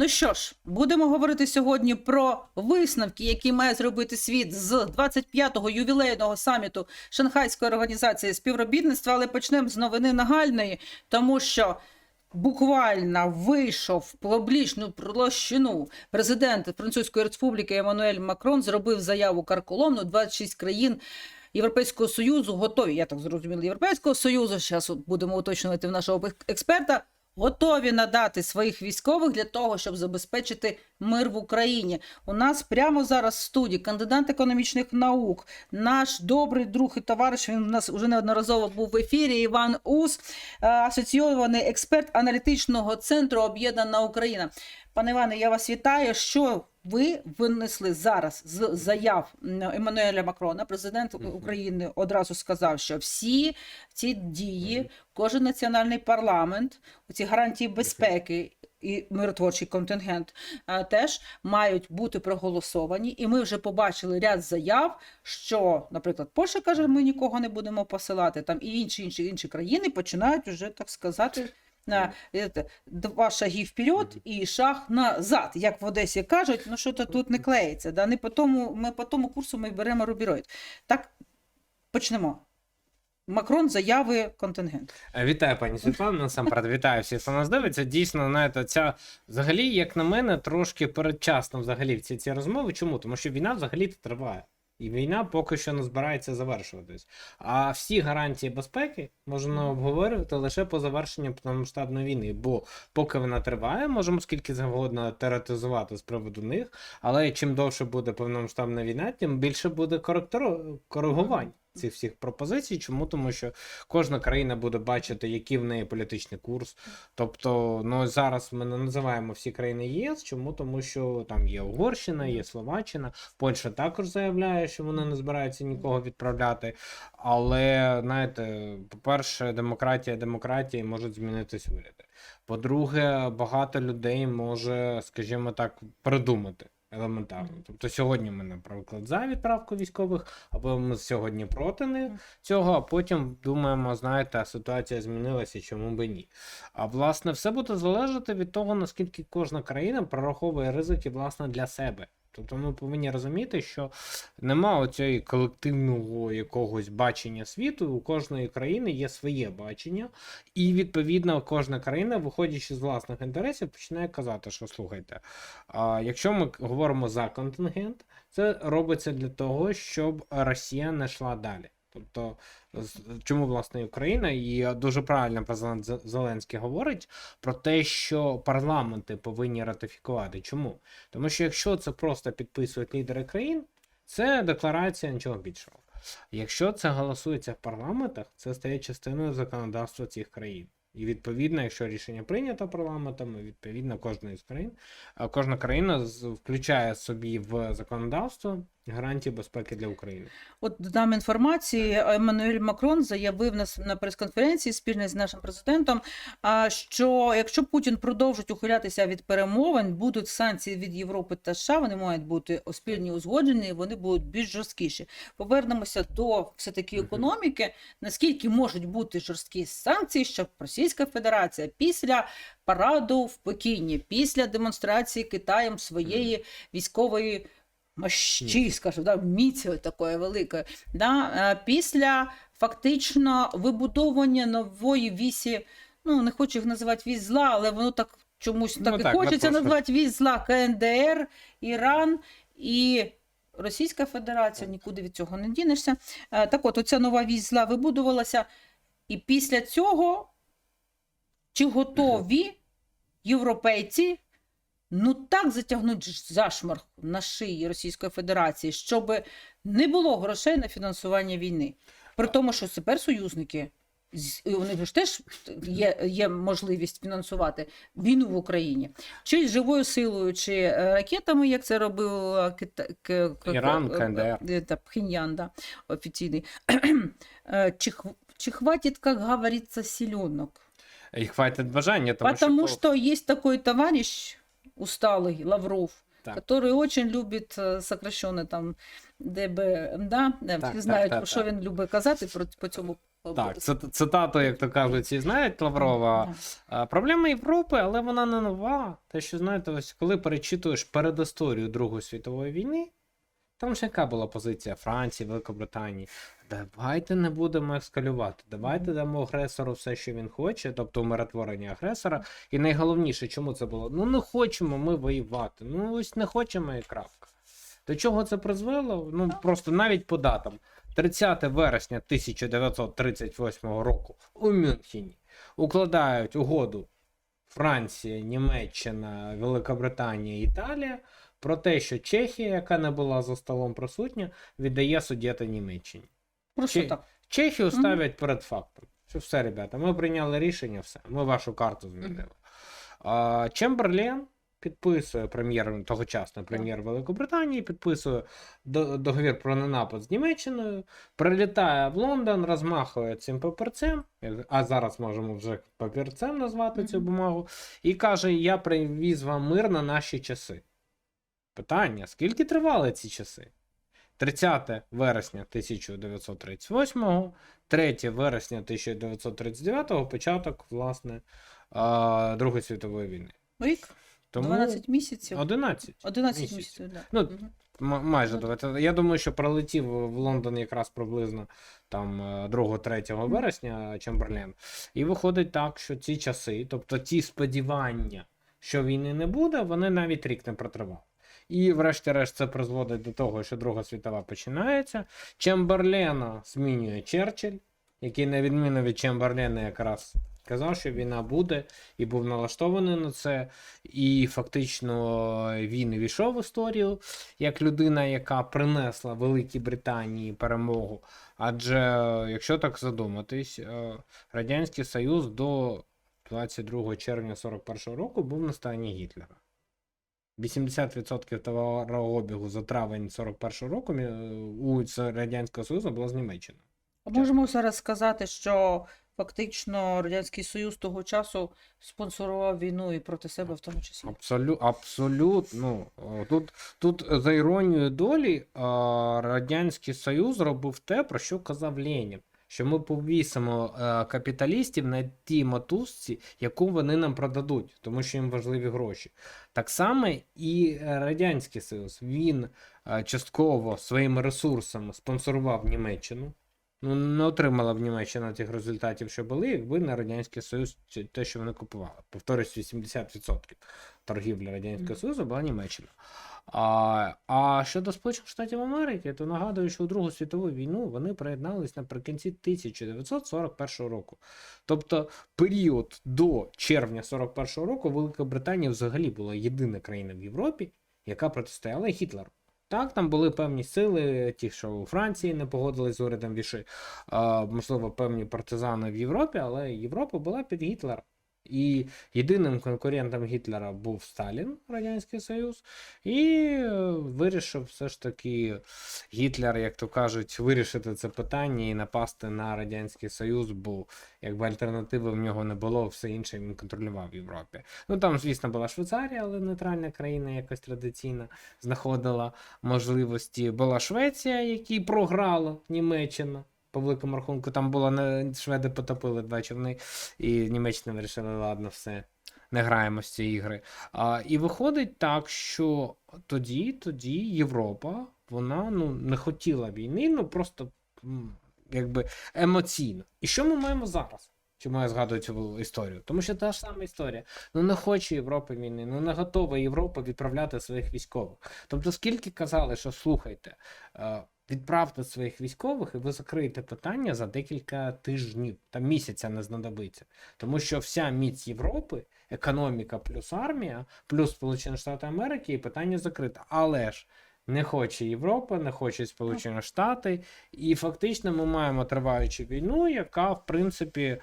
Ну що ж, будемо говорити сьогодні про висновки, які має зробити світ з 25-го ювілейного саміту Шанхайської організації співробітництва, але почнемо з новини нагальної, тому що. Буквально вийшов в публічну площину. Президент Французької республіки Еммануель Макрон зробив заяву карколомну. 26 країн Європейського Союзу готові, я так зрозуміла, Європейського Союзу, зараз будемо уточнювати в нашого експерта, готові надати своїх військових для того, щоб забезпечити мир в Україні. У нас прямо зараз в студії кандидат економічних наук, наш добрий друг і товариш. Він у нас вже неодноразово був в ефірі. Іван Ус, е, асоційований експерт аналітичного центру Об'єднана Україна. Пане Іване, я вас вітаю. Що ви винесли зараз з заяв Еммануеля Макрона, президент України, одразу сказав, що всі ці дії, кожен національний парламент, ці гарантії безпеки. І миротворчий контингент а, теж мають бути проголосовані, і ми вже побачили ряд заяв, що, наприклад, Польща каже, ми нікого не будемо посилати. Там і інші інші інші країни починають вже так сказати на е, два шаги вперед і шаг назад. Як в Одесі кажуть, ну що то тут не клеїться. Да? Не по тому, ми по тому курсу ми беремо рубіроїд. Так, почнемо. Макрон заяви контингент. Е, Вітаю, пані Світлана. Насамперед вітаю всіх, хто нас дивиться. Дійсно, знаєте, ця взагалі, як на мене, трошки передчасно взагалі всі ці розмови. Чому? Тому що війна взагалі триває. І війна поки що не збирається завершуватись. А всі гарантії безпеки можна обговорювати лише по завершенню повномасштабної війни. Бо поки вона триває, можемо скільки завгодно теоретизувати з приводу них. Але чим довше буде повномасштабна війна, тим більше буде коригувань цих всіх пропозицій. Чому? Тому що кожна країна буде бачити, який в неї політичний курс. Тобто, ну зараз ми не називаємо всі країни ЄС. Чому? Тому що там є Угорщина, є Словаччина, Польща також заявляє, що вони не збираються нікого відправляти. Але знаєте, по-перше, демократія, демократія можуть змінитись уряди. По-друге, багато людей може, скажімо так, придумати. Елементарно. Тобто сьогодні ми, наприклад, за відправку військових, або ми сьогодні проти них цього, а потім думаємо, знаєте, ситуація змінилася, чому би ні. А власне, все буде залежати від того, наскільки кожна країна прораховує ризики власне для себе. Тобто ми повинні розуміти, що нема оцього колективного якогось бачення світу. У кожної країни є своє бачення, і відповідно кожна країна, виходячи з власних інтересів, починає казати, що слухайте, а якщо ми говоримо за контингент, це робиться для того, щоб Росія не йшла далі. Тобто, чому власне Україна, і дуже правильно президент Зеленський говорить про те, що парламенти повинні ратифікувати. Чому? Тому що якщо це просто підписують лідери країн, це декларація нічого більшого. Якщо це голосується в парламентах, це стає частиною законодавства цих країн. І відповідно, якщо рішення прийнято парламентами, відповідно кожна із країн, кожна країна включає собі в законодавство гарантії безпеки для України. От дам інформації. Еммануель Макрон заявив на, с- на прес-конференції спільно з нашим президентом, а, що якщо Путін продовжить ухилятися від перемовин, будуть санкції від Європи та США, вони мають бути спільні узгоджені, і вони будуть більш жорсткіші. Повернемося до все таки економіки. Наскільки можуть бути жорсткі санкції, щоб Російська Федерація після параду в Пекіні, після демонстрації Китаєм своєї військової мощі, скажімо, да, міці такої великої, да, е, після фактично вибудовування нової вісі, ну не хочу їх називати вісь зла, але воно так чомусь так Ну, і так, хочеться назвати вісь зла. КНДР, Іран і. Російська Федерація, нікуди від цього не дінешся. Е, Так от, оця нова вісь зла вибудувалася, і після цього чи готові європейці ну так затягнуть зашморг на шиї Російської Федерації, щоб не було грошей на фінансування війни. При тому, що тепер союзники. і У них ж теж є, є можливість фінансувати війну в Україні, чи живою силою, чи е, ракетами, як це робив е, Пхеньян, да, офіційний. Е, Чи, чи хватит, как говорится, селенок? І хватить бажання, тому, Потому що, что есть такой товарищ усталый, Лавров, Так. который очень любит э, сокращенно там ДБ, да? Так, Всі так, знають, так, про що так. він любить казати про, по цьому Так, це цитату, як то кажуть, всі знають Лаврова. Так. А, Проблема Європи, але вона не нова. Те, що знаєте, ось коли перечитуєш передісторію Другої світової війни, там ж яка була позиція Франції, Великобританії. Давайте не будемо ескалювати. Давайте дамо агресору все, що він хоче, тобто умиротворення агресора. І найголовніше, чому це було? Ну не хочемо ми воювати. Ну ось не хочемо і крапка. До чого це призвело? Ну просто навіть по датам. 30 вересня 1938 року у Мюнхені укладають угоду Франція, Німеччина, Великобританія, Італія про те, що Чехія, яка не була за столом присутня, віддає суддєта Німеччині. Просто так. Чехію ставлять перед фактом. Що все, ребята, ми прийняли рішення, все, ми вашу карту змінили. А, Чемберлен підписує прем'єр, тогочасний прем'єр Великобританії, підписує договір про ненапад з Німеччиною, прилітає в Лондон, розмахує цим папірцем, а зараз можемо вже папірцем назвати цю бумагу, і каже: Я привіз вам мир на наші часи. Питання: скільки тривали ці часи? 30 вересня 1938, 3 вересня 1939, початок, власне, Другої світової війни. Рік, Тому 12 місяців. 11. 11 місяців. місяців, да. Ну. М- майже давайте. Я думаю, що пролетів в Лондон якраз приблизно там 2-3 вересня Чемберлен. І виходить так, що ці часи, тобто ті сподівання, що війни не буде, вони навіть рік не протривали. І, врешті-решт, це призводить до того, що Друга світова починається. Чемберлена змінює Черчилль, який, на відміну від Чемберлена, якраз казав, що війна буде, і був налаштований на це. І фактично він війшов в історію як людина, яка принесла Великій Британії перемогу. Адже, якщо так задуматись, е, Радянський Союз до 22 червня 41 року був на стороні Гітлера. 80% товарообігу за травень 41 року у Радянського Союзу було з Німеччини. А Можемо зараз сказати, що фактично Радянський Союз того часу спонсорував війну і проти себе в тому числі. Абсолю, абсолютно. Тут, тут за іронією долі Радянський Союз робив те, про що казав Ленін. Що ми повісимо е, капіталістів на тій мотузці, яку вони нам продадуть, тому що їм важливі гроші. Так само і е, Радянський Союз він е, частково своїми ресурсами спонсорував Німеччину. Ну, не отримала б Німеччина тих результатів, що були, якби не Радянський Союз те, що вони купували. Повторюсь, 80% торгівлі Радянського Союзу була Німеччина. А, а щодо Сполучених Штатів Америки, то нагадую, що у Другу світову війну вони приєднались наприкінці 1941 року. Тобто період до червня 41 року Велика Британія взагалі була єдина країна в Європі, яка протистояла Гітлеру. Так, там були певні сили, ті, що у Франції не погодились з урядом Віши, можливо, певні партизани в Європі, але Європа була під Гітлером. І єдиним конкурентом Гітлера був Сталін, Радянський Союз, і е, вирішив все ж таки Гітлер, як то кажуть, вирішити це питання і напасти на Радянський Союз, бо якби альтернативи в нього не було, все інше він контролював в Європі. Ну там, звісно, була Швейцарія, але нейтральна країна якось традиційно знаходила можливості. Була Швеція, якій програла Німеччина. По великому рахунку, там було не шведи потопили два човни, і Німеччина вирішила, ладно, все, не граємо з цієї ігри. А, і виходить так, що тоді, тоді Європа, вона ну, не хотіла війни, ну просто якби емоційно. І що ми маємо зараз? Чому я згадую цю історію? Тому що та ж сама історія. Ну не хоче Європа війни, ну не готова Європа відправляти своїх військових. Тобто, скільки казали, що слухайте, е, відправте своїх військових, і ви закриєте питання за декілька тижнів, там місяця не знадобиться. Тому що вся міць Європи, економіка плюс армія, плюс Сполучені Штати Америки, і питання закрите. Але ж не хоче Європа, не хоче Сполучені Штати, і фактично ми маємо триваючу війну, яка, в принципі,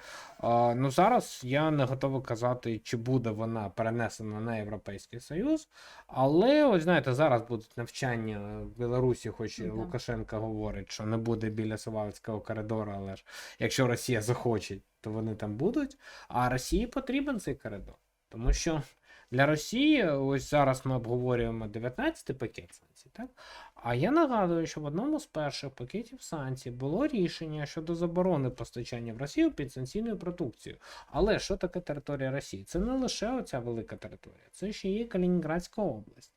ну зараз я не готовий казати, чи буде вона перенесена на Європейський Союз. Але ось знаєте, зараз будуть навчання в Білорусі, хоч і Ну. Лукашенко говорить, що не буде біля Сувалського коридору, але ж якщо Росія захоче, то вони там будуть. А Росії потрібен цей коридор. Тому що Для Росії, ось зараз ми обговорюємо 19-й пакет санкцій, так? А я нагадую, що в одному з перших пакетів санкцій було рішення щодо заборони постачання в Росію підсанкційною продукцією. Але що таке територія Росії? Це не лише оця велика територія, це ще є Калінінградська область.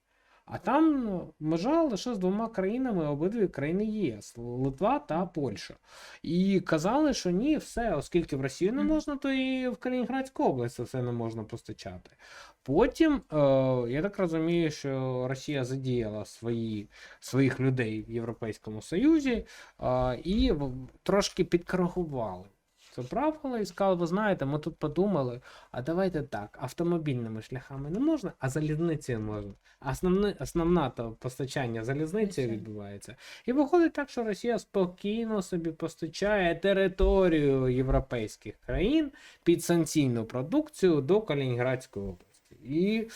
А там ну, межа лише з двома країнами, обидві країни ЄС Литва та Польща. І казали, що ні, все, оскільки в Росію не можна, то і в Калінінградську область це все не можна постачати. Потім, е, я так розумію, що Росія задіяла свої, своїх людей в Європейському Союзі е, і трошки підкоригували. Це правило і сказали, ви знаєте, ми тут подумали, а давайте так, автомобільними шляхами не можна, а залізницею можна. Основне, основна то постачання залізницею відбувається. І виходить так, що Росія спокійно собі постачає територію європейських країн під санкційну продукцію до Калінінградської області. І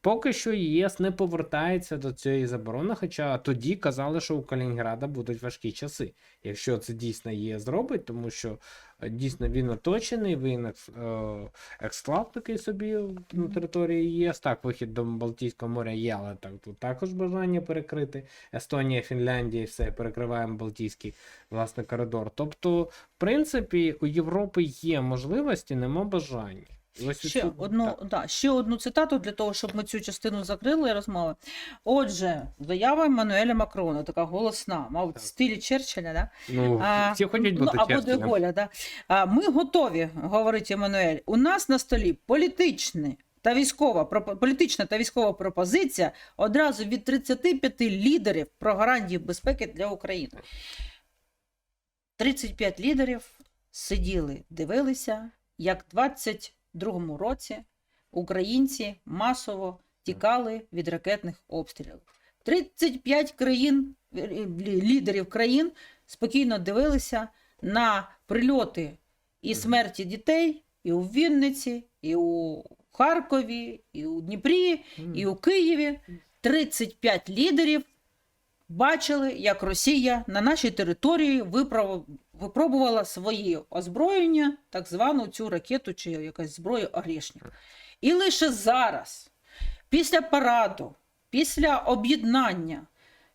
поки що ЄС не повертається до цієї заборони, хоча тоді казали, що у Калінінграда будуть важкі часи. Якщо це дійсно ЄС зробить, тому що е, дійсно він оточений, він е, ексклав такий собі на території ЄС. Так, вихід до Балтійського моря є, але так тут також бажання перекрити Естонія, Фінляндія, і все перекриваємо Балтійський власне коридор. Тобто, в принципі, у Європи є можливості, нема бажання. Ще одну да, ще одну цитату для того, щоб ми цю частину закрили розмови. Отже, заява Мануеля Макрона, така голосна, мав в стилі Черчилля, да? ну, а, всі хочуть ну, бути ну, або Деголя, да? А, ми готові, говорить Еммануель, у нас на столі політичний. Та військова політична та військова пропозиція одразу від 35 лідерів про гарантії безпеки для України. 35 лідерів сиділи, дивилися, як 20 другому році українці масово тікали від ракетних обстрілів. 35 країн, е, е, лідерів країн спокійно дивилися на прильоти і смерті дітей і у Вінниці, і у Харкові, і у Дніпрі, і у Києві. 35 лідерів бачили, як Росія на нашій території виправ- випробувала свої озброєння, так звану цю ракету чи якась зброю Орешник. І лише зараз, після параду, після об'єднання,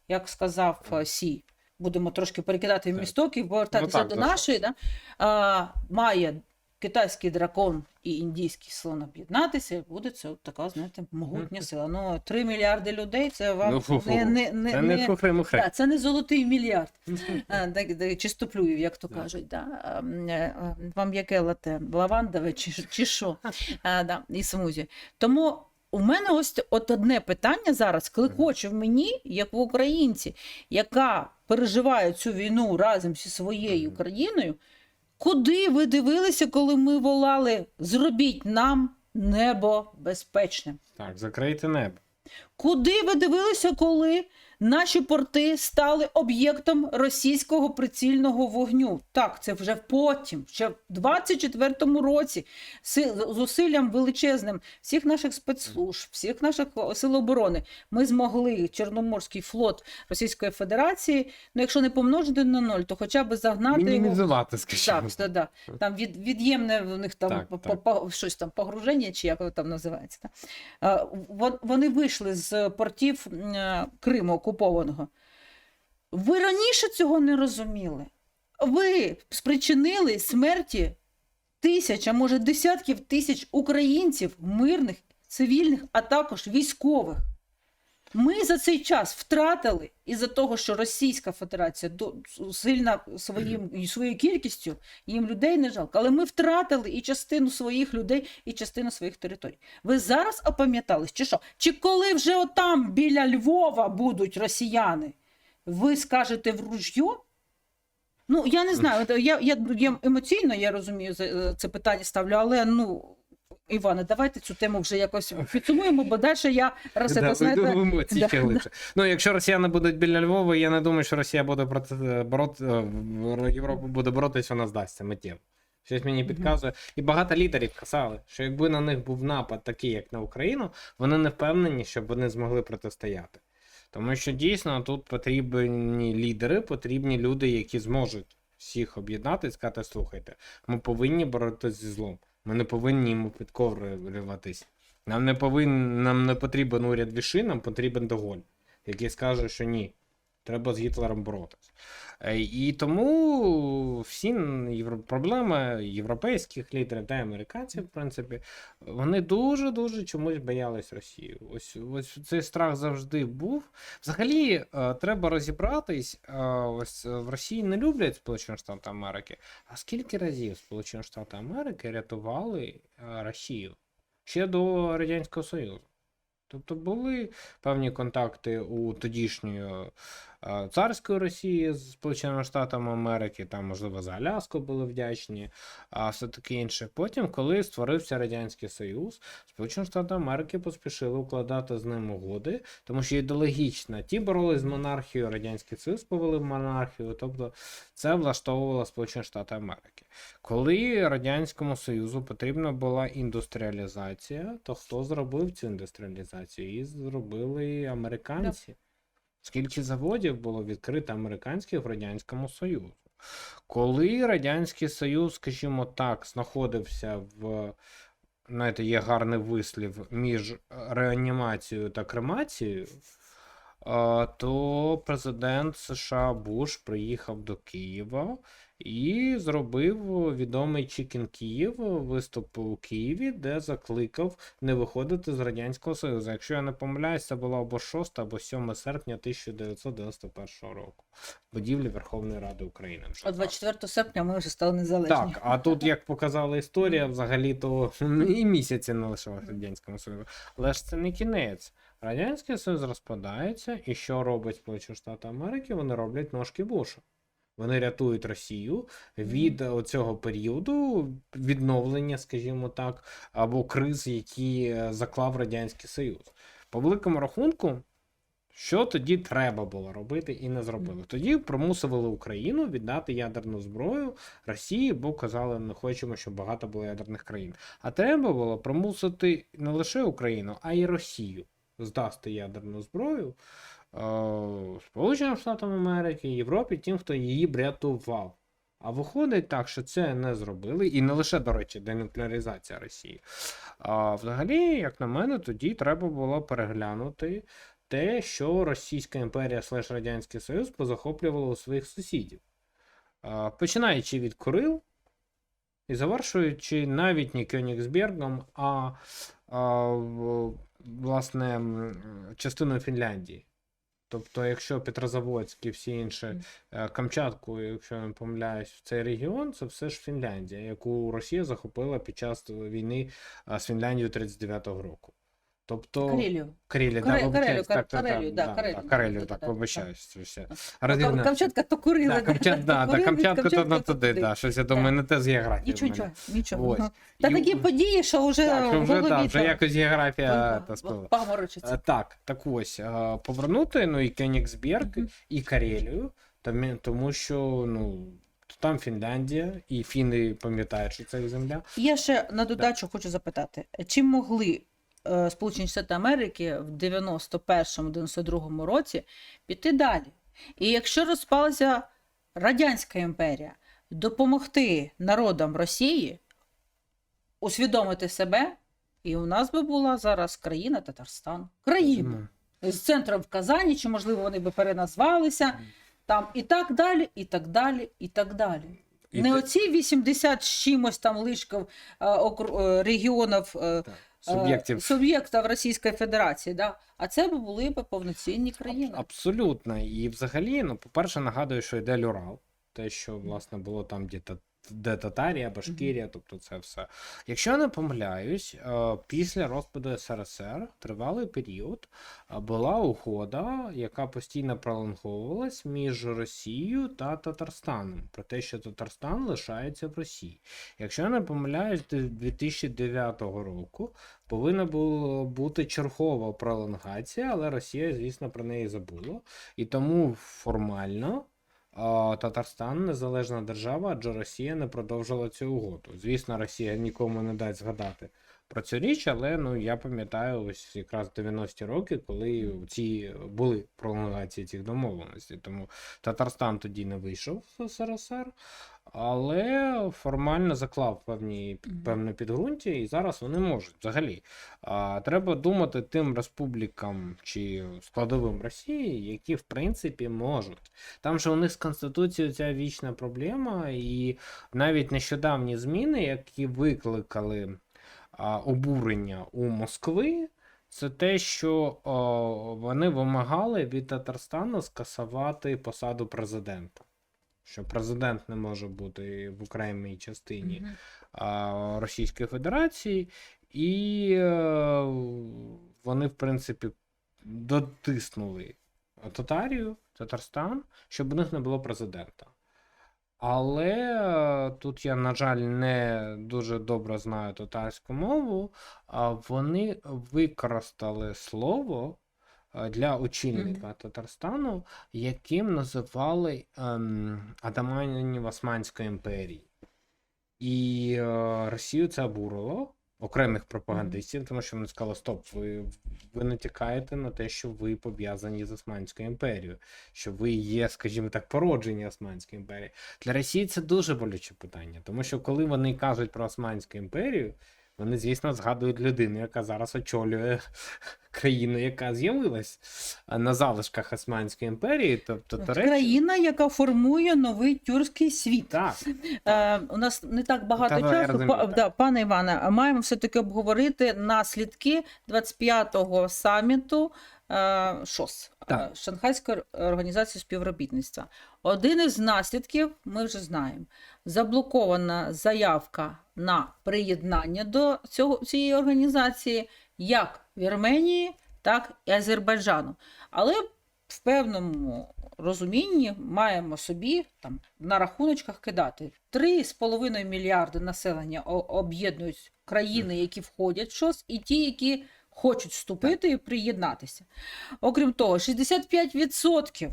як сказав е, Сі, будемо трошки перекидати в місток і повертатися Ну так, до нашої, да, а, має китайський дракон і індійський слон об'єднатися, і буде це от така, знаєте, могутня сила. Ну, 3 мільярди людей це вам Ну, фу-фу. не, не, не, Це не хухри-мухри. Да, це не золотий мільярд. А, чистоплюїв, як то кажуть. Да? А, м, е, а, Вам яке лате? Лавандове чи, чи що? А, да, і смузі. Тому у мене ось от одне питання зараз кликоче в мені, як в українці, яка переживає цю війну разом зі своєю країною. Куди ви дивилися, коли ми волали зробіть нам небо безпечним? Так, закрийте небо. Куди ви дивилися, коли наші порти стали об'єктом російського прицільного вогню? Так, це вже потім, ще в 24-му році, си- зусиллям величезним всіх наших спецслужб, всіх наших сил оборони, ми змогли Чорноморський флот Російської Федерації, ну якщо не помножити на ноль, то хоча б загнати. Мінімізувати, скажімо. Так, да, да. Там від, від'ємне в них там Так, по- так. по- щось там погруження, чи як воно там називається. та. Вони вийшли з портів е, Криму окупованого. Ви раніше цього не розуміли. Ви спричинили смерті тисяч, а може десятків тисяч українців, мирних, цивільних, а також військових. Ми за цей час втратили із-за того, що Російська Федерація до- сильна своїм, своєю кількістю, їм людей не жалко, але ми втратили і частину своїх людей, і частину своїх територій. Ви зараз опам'ятались, чи що? Чи коли вже отам біля Львова будуть росіяни, ви скажете в ружьо? Ну, я не знаю, я, я, я емоційно я розумію е, це питання ставлю, але ну. Іване, давайте цю тему вже якось підсумуємо, бо далі я раз Да, це знаєте, емоцій да. Ну, якщо росіяни будуть біля Львова, я не думаю, що Росія буде проти бороти, Європа буде боротись, вона здасться миттєво. Щось мені підказує. І багато лідерів казали, що якби на них був напад такий, як на Україну, вони не впевнені, щоб вони змогли протистояти. Тому що дійсно тут потрібні лідери, потрібні люди, які зможуть всіх об'єднати і сказати: слухайте, ми повинні боротися зі злом. Ми не повинні йому підкорюватись. Нам не повинен, нам не потрібен уряд Віши, нам потрібен Доголь, який скаже, що ні, треба з Гітлером боротися. Е, І тому всі проблеми європейських лідерів та американців, в принципі, вони дуже-дуже чомусь боялись Росії. Ось, ось цей страх завжди був. Взагалі, е, треба розібратись. е, Ось в Росії не люблять Сполучені Штати Америки. А скільки разів Сполучені Штати Америки рятували Росію ще до Радянського Союзу? Тобто були певні контакти у тодішньої царської Росії з Сполученими Штатами Америки, там, можливо, за Аляску були вдячні, а все таке інше. Потім, коли створився Радянський Союз, Сполучені Штати Америки поспішили укладати з ним угоди, тому що ідеологічно ті боролись з монархією, Радянський Союз повели в монархію, тобто це влаштовувало Сполучені Штати Америки. Коли Радянському Союзу потрібна була індустріалізація, то хто зробив цю індустріалізацію? Її зробили американці. Скільки заводів було відкрито американських в Радянському Союзі? Коли Радянський Союз, скажімо так, знаходився в. Знаєте, є гарний вислів між реанімацією та кремацією, то президент США Буш приїхав до Києва і зробив відомий Чікін Київ виступ у Києві, де закликав не виходити з Радянського Союзу. Якщо я не помиляюсь, це було або 6 або 7 серпня 1991 року. Будівлі Верховної Ради України. Шахтарі. 24 серпня ми вже стали незалежні. Так, а тут, як показала історія, взагалі то і місяці не лишилось Радянському Союзу. Але ж це не кінець. Радянський Союз розпадається, і що робить Сполучені Штати Америки? Вони роблять ножки Буша. Вони рятують Росію від цього періоду відновлення, скажімо так, або криз, які е, заклав Радянський Союз. По великому рахунку, що тоді треба було робити і не зробили? Тоді примусували Україну віддати ядерну зброю Росії, бо казали, не хочемо, щоб багато було ядерних країн. А треба було примусити не лише Україну, а й Росію здасти ядерну зброю е, Сполученим Штатам Америки, Європі, тим, хто її б рятував. А виходить так, що це не зробили, і не лише, до речі, денуклеаризація Росії. А взагалі, як на мене, тоді треба було переглянути те, що Російська імперія слеш Радянський Союз позахоплювало у своїх сусідів. А, Починаючи від Курил і завершуючи навіть не Кьонігсбергом, а, а власне частиною Фінляндії. Тобто, якщо Петрозаводськ і всі інші е, Камчатку, якщо я не помиляюсь, в цей регіон, це все ж Фінляндія, яку Росія захопила під час війни е, з Фінляндією 39-го року. Тобто Карелію. Да, Карелію, так, Карелію, да, Карелію, Карелію, так, вибачаюсь. Камчатка то курила. Да, Камчат, да, да, Камчатка то на туди, да, щось я думаю, не те з географії. Нічого, нічого. Ось. Та такі події, що вже Так, що вже, да, вже якось географія та паморочиться. Е, Так, так ось, е, повернути, ну і Кенігсберг, і Карелію, тому, тому що, ну, там Фінляндія, і фіни пам'ятають, що це їх земля. Я ще на додачу хочу запитати, чи могли е, Сполучені Штати Америки в 91-92 році піти далі? І якщо розпалася Радянська імперія, допомогти народам Росії усвідомити себе, і у нас би була зараз країна Татарстан. Країна з центром в Казані, чи можливо вони би переназвалися. Там і так далі, і так далі, і так далі. Не оці 80 з чимось там лишків е, е, регіонів е, так, е, суб'єктів. суб'єктів Російської Федерації, да? а це б були б повноцінні країни. Абсолютно. І взагалі, ну, по-перше, нагадую, що йде Люрал, те, що, власне, було там, де, та- де Татарія, Башкірія, тобто це все. Якщо я не помиляюсь, е, після розпаду СРСР тривалий період е, була угода, яка постійно пролонговувалась між Росією та Татарстаном, про те, що Татарстан лишається в Росії. Якщо я не помиляюсь, до 2009 року повинна була бути чергова пролонгація, але Росія, звісно, про неї забула. І тому формально Татарстан незалежна держава, адже Росія не продовжила цю угоду. Звісно, Росія нікому не дасть згадати про цю річ, але ну я пам'ятаю ось якраз 90-ті роки, коли ці були пролонгації цих домовленостей. Тому Татарстан тоді не вийшов з СРСР. Але формально заклав певні, певне підґрунтя, і зараз вони можуть взагалі. А, треба думати тим республікам чи складовим Росії, які в принципі можуть. Там же у них з Конституцією ця вічна проблема, і навіть нещодавні зміни, які викликали а, обурення у Москви, це те, що о, вони вимагали від Татарстану скасувати посаду президента. Що президент не може бути в окремій частині а, Російської Федерації, і е, вони, в принципі, дотиснули Татарію, Татарстан, щоб у них не було президента. Але е, тут я, на жаль, не дуже добре знаю татарську мову, а вони використали слово для очільника Татарстану, яким називали ем, атаманів Османської імперії. І е, Росію це обурило, окремих пропагандистів, тому що вони сказали: Стоп, ви, ви натякаєте на те, що ви пов'язані з Османською імперією, що ви є, скажімо так, породжені Османської імперії. Для Росії це дуже болюче питання, тому що коли вони кажуть про Османську імперію, вони, звісно, згадують людину, яка зараз очолює країну, яка з'явилась на залишках Османської імперії, тобто Туреччина. Країна, яка формує новий тюркський світ. Так, Е, у нас не так багато Та, часу. розумію, Па- так. да, пане Іване, а маємо все-таки обговорити наслідки 25-го саміту е, ШОС е, Так. Шанхайської організації співробітництва. Один із наслідків ми вже знаємо: заблокована заявка на приєднання до цього, цієї організації як Вірменії, так і Азербайджану. Але в певному розумінні маємо собі там на рахуночках кидати 3,5 мільярди населення об'єднують країни, які входять в ШОС, і ті, які хочуть вступити і приєднатися. Окрім того, 65%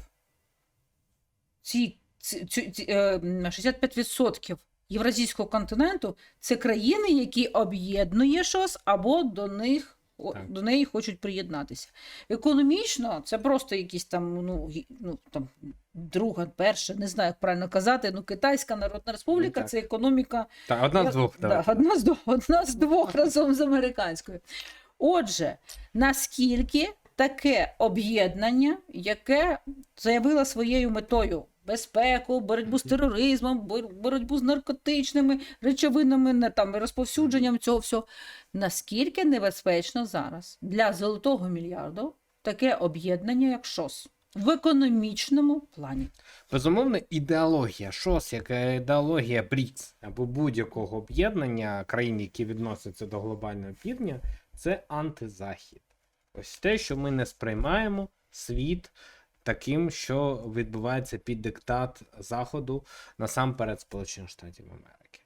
ці, ці, ці, ці, е, м, 65% Євразійського континенту це країни, які об'єднує ШОС або до них Так. до неї хочуть приєднатися. Економічно це просто якісь там, ну, ну там друга, перша, не знаю, як правильно казати. Ну, Китайська Народна Республіка так. це економіка так, одна з двох. Да, одна, з двох, одна з двох разом з американською. Отже, наскільки таке об'єднання, яке заявило своєю метою безпеку, боротьбу з тероризмом, боротьбу з наркотичними речовинами, там розповсюдженням цього всього, наскільки небезпечно зараз для золотого мільярду таке об'єднання, як ШОС в економічному плані? Безумовно, ідеологія ШОС, яка ідеологія БРІКС або будь-якого об'єднання країн, які відносяться до глобального півдня, це антизахід. Ось те, що ми не сприймаємо світ таким, що відбувається під диктат Заходу насамперед Сполучених Штатів Америки.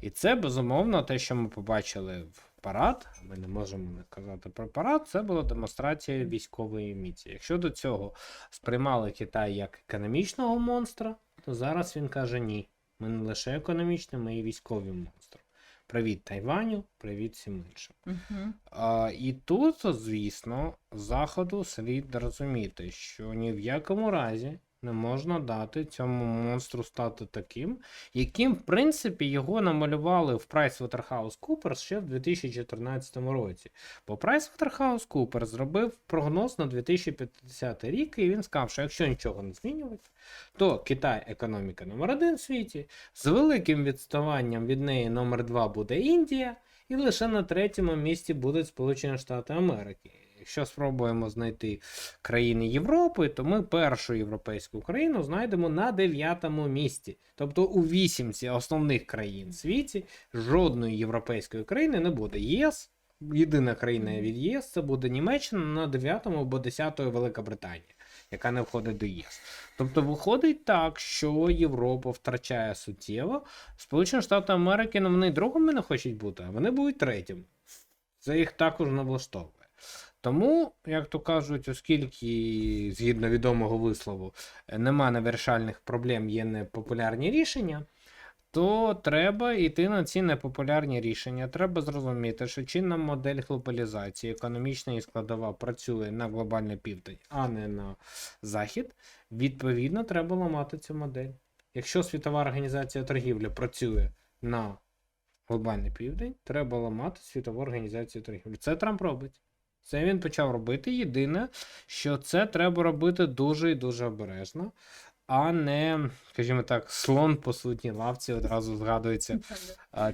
І це безумовно те, що ми побачили в парад. Ми не можемо не казати про парад. Це була демонстрація військової міці. Якщо до цього сприймали Китай як економічного монстра, то зараз він каже ні. Ми не лише економічні, ми і військові монстри. Привіт Тайваню, привіт всім іншим. Угу. А, і тут, звісно, заходу слід розуміти, що ні в якому разі не можна дати цьому монстру стати таким, яким, в принципі, його намалювали в PricewaterhouseCoopers ще в 2014 році. Бо PricewaterhouseCoopers зробив прогноз на 2050 рік, і він сказав, що якщо нічого не змінювати, то Китай економіка номер один в світі, з великим відставанням від неї номер два буде Індія, і лише на третьому місці будуть Сполучені Штати Америки. Якщо спробуємо знайти країни Європи, то ми першу європейську країну знайдемо на дев'ятому місці. Тобто у вісімці основних країн світі жодної європейської країни не буде. ЄС, єдина країна від ЄС, це буде Німеччина на 9 або 10 Велика Британія, яка не входить до ЄС. Тобто виходить так, що Європа втрачає суттєво. Сполучені Штати Америки ну, вони другими не хочуть бути, а вони будуть третім. Це їх також не влаштовує. Тому, як то кажуть, оскільки, згідно відомого вислову, е, нема невирішальних проблем, є непопулярні рішення, то треба йти на ці непопулярні рішення. Треба зрозуміти, що чинна модель глобалізації, економічна і складова працює на глобальний південь, а не на захід. Відповідно, треба ламати цю модель. якщо Світова організація торгівлі працює на глобальний південь, треба ламати Світову організацію торгівлі. Це Трамп робить. Це він почав робити. Єдине, що це треба робити дуже і дуже обережно, а не, скажімо так, слон по сутній лавці одразу згадується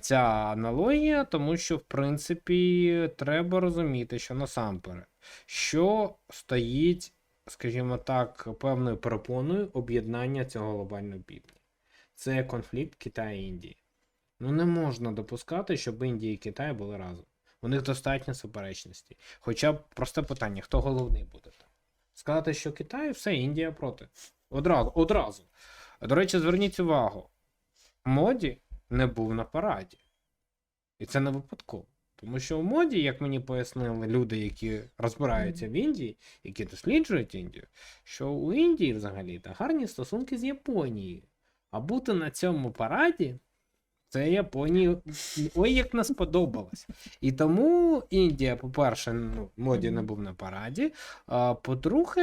ця аналогія, тому що, в принципі, треба розуміти, що насамперед, що стоїть, скажімо так, певною перепоною об'єднання цього глобального півдня. Це конфлікт Китаю і Індії. Ну не можна допускати, щоб Індія і Китай були разом. У них достатньо суперечностей. Хоча б просте питання: хто головний буде там? Сказати, що Китай, все, Індія проти. Одразу. одразу. До речі, зверніть увагу: моді не був на параді. І це не випадково. Тому що в моді, як мені пояснили люди, які розбираються в Індії, які досліджують Індію, що у Індії взагалі та гарні стосунки з Японією. А бути на цьому параді, це Японії ой як не сподобалось. І тому Індія, по-перше, ну, моді не був на параді. А по-друге,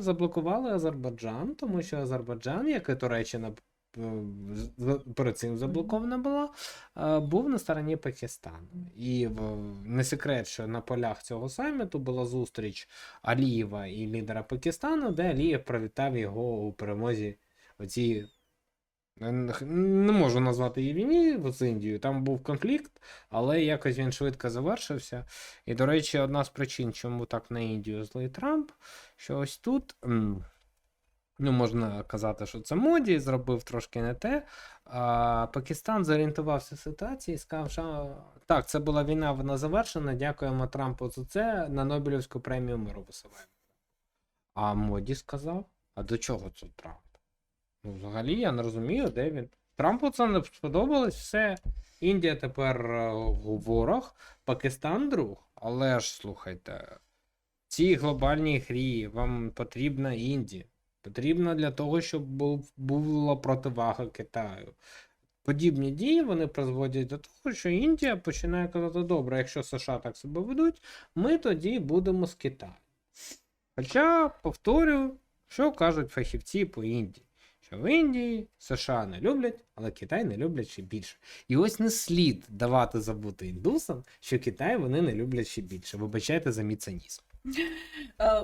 заблокували Азербайджан, тому що Азербайджан, як і Туреччина перед цим заблокована була, був на стороні Пакистану. І не секрет, що на полях цього саміту була зустріч Алієва і лідера Пакистану, де Алієв привітав його у перемозі оцій. Е, Не можу назвати її війні з Індією. Там був конфлікт, але якось він швидко завершився. І, до речі, одна з причин, чому так на Індію злий Трамп, що ось тут. Ну, можна казати, що це моді, зробив трошки не те. А Пакистан зорієнтувався в ситуації і сказав, що так, це була війна, вона завершена. Дякуємо Трампу за це. На Нобелівську премію миру висуваємо. А Моді сказав: а до чого це Трамп? Ну, взагалі, я не розумію, де він. Трампу це не сподобалось, все. Індія тепер е, ворог, Пакистан друг. Але ж слухайте, в цій глобальній грі вам потрібна Індія. Потрібна для того, щоб була противага Китаю. Подібні дії вони призводять до того, що Індія починає казати: добре, якщо США так себе ведуть, ми тоді будемо з Китаю. Хоча, повторюю, що кажуть фахівці по Індії, що в Індії США не люблять, але Китай не люблять ще більше. І ось не слід давати забути індусам, що Китай вони не люблять ще більше. Вибачайте за. Е,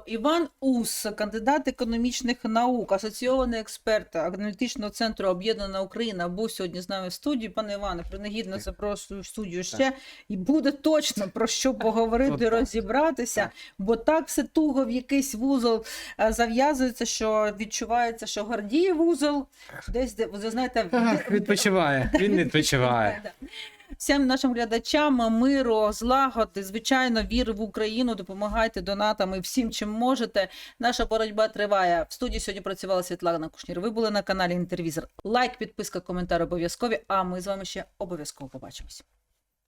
Іван Ус, кандидат економічних наук, асоційований експерт аналітичного центру Об'єднана Україна, був сьогодні з нами в студії. Пане Іване, принагідно запрошую в студію ще. І буде точно про що поговорити, розібратися, бо так все туго в якийсь вузол е, зав'язується, що відчувається, що Гордієв вузол. Десь де ви знаєте, Відпочиває, він відпочиває. Всім нашим глядачам миру, злагоди, звичайно, віри в Україну. Допомагайте донатами всім, чим можете. Наша боротьба триває. В студії сьогодні працювала Світлана Кушнір. Ви були на каналі Інтервізор. Лайк, підписка, коментар обов'язкові. А ми з вами ще обов'язково побачимось.